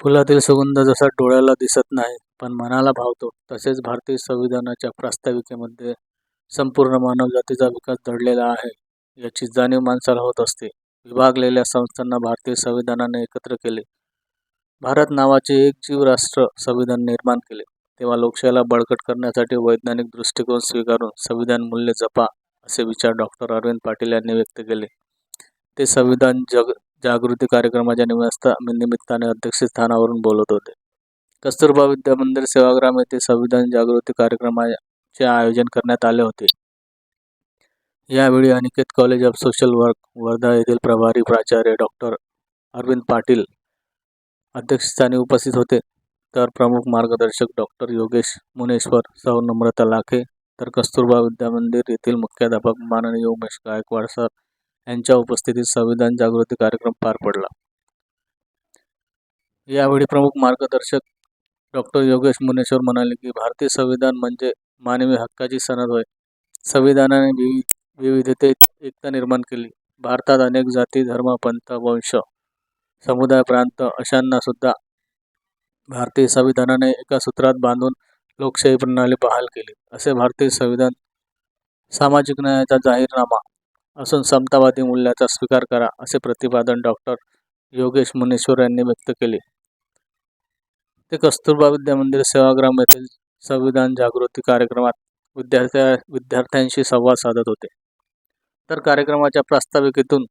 फुलातील सुगंध जसा डोळ्याला दिसत नाही पण मनाला भावतो. तसेच भारतीय संविधानाच्या प्रास्ताविकेमध्ये संपूर्ण मानवजातीचा विकास दडलेला आहे याची जाणीव माणसाला होत असते. विभागलेल्या संस्थांना भारतीय संविधानाने एकत्र केले. भारत नावाचे एक जीव राष्ट्र संविधान निर्माण केले. तेव्हा लोकशाहीला बळकट करण्यासाठी वैज्ञानिक दृष्टिकोन स्वीकारून संविधान मूल्य जपा असे विचार डॉक्टर अरविंद पाटील यांनी व्यक्त केले. ते संविधान जग जागृती कार्यक्रमाच्या निमित्ता निमित्ताने अध्यक्षस्थानावरून बोलत होते. कस्तुरबा विद्या मंदिर सेवाग्राम येथे संविधान जागृती कार्यक्रमाचे आयोजन करण्यात आले होते. यावेळी Aniket college of social work Wardha येथील प्रभारी प्राचार्य डॉक्टर अरविंद पाटील अध्यक्षस्थानी उपस्थित होते. तर प्रमुख मार्गदर्शक डॉक्टर योगेश मुनेश्वर सौ नम्रता लाखे तर कस्तुरबा विद्या मंदिर येथील मुख्याध्यापक माननीय उमेश गायकवाड सर यांच्या उपस्थितीत संविधान जागृती कार्यक्रम पार पडला. यावेळी प्रमुख मार्गदर्शक डॉक्टर योगेश मुनेश्वर म्हणाले की भारतीय संविधान म्हणजे मानवी हक्काची सनद होय. संविधानाने विविध विविधतेत एकता निर्माण केली. भारतात अनेक जाती धर्म पंथ वंश समुदाय प्रांत अशांना सुद्धा भारतीय संविधानाने एका सूत्रात बांधून लोकशाही प्रणाली बहाल केली. असे भारतीय संविधान सामाजिक न्यायाचा जाहीरनामा असून समतावादी मूल्याचा स्वीकार करा असे प्रतिपादन डॉक्टर योगेश मुनेश्वर यांनी व्यक्त केले. ते कस्तुरबा विद्या मंदिर सेवाग्राम येथील संविधान जागृती कार्यक्रमात विद्यार्थ्या विद्यार्थ्यांशी संवाद साधत होते. तर कार्यक्रमाच्या प्रास्ताविकेतून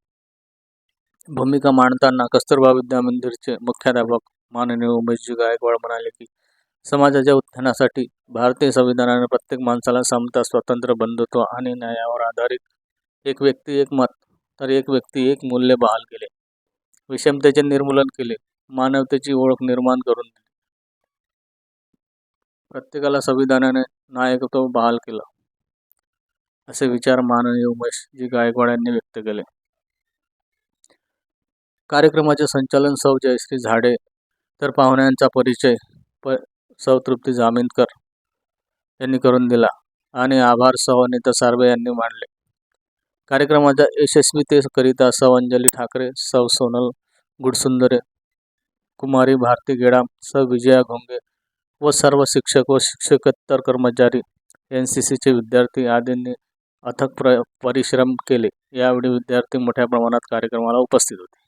भूमिका मांडताना कस्तुरबा विद्या मंदिरचे मुख्याध्यापक माननीय उमेशजी गायकवाड म्हणाले की समाजाच्या उत्थानासाठी भारतीय संविधानाने प्रत्येक माणसाला समता स्वातंत्र्य बंधुत्व आणि न्यायावर आधारित एक व्यक्ती एक मत तर एक व्यक्ती एक मूल्य बहाल केले. विषमतेचे निर्मूलन केले. मानवतेची ओळख निर्माण करून दिली. प्रत्येकाला संविधानाने नायकत्व बहाल केलं. असे विचार माननीय उमेश जी गायकवाड यांनी व्यक्त केले. कार्यक्रमाचे संचालन सौ जयश्री झाडे तर पाहुण्यांचा परिचय प सौ तृप्ती जामीनकर यांनी करून दिला. आणि आभार सौ अनिता सार्वे यांनी मांडले. कार्यक्रमाच्या यशस्वीतेकरिता सौ अंजली ठाकरे सौ सोनल गुडसुंदरे कुमारी भारती गेडाम स. विजया घोंगे व सर्व शिक्षक व शिक्षकोत्तर कर्मचारी एन सी सीचे विद्यार्थी आदींनी अथक प्र परिश्रम केले. यावेळी विद्यार्थी मोठ्या प्रमाणात कार्यक्रमाला उपस्थित होते.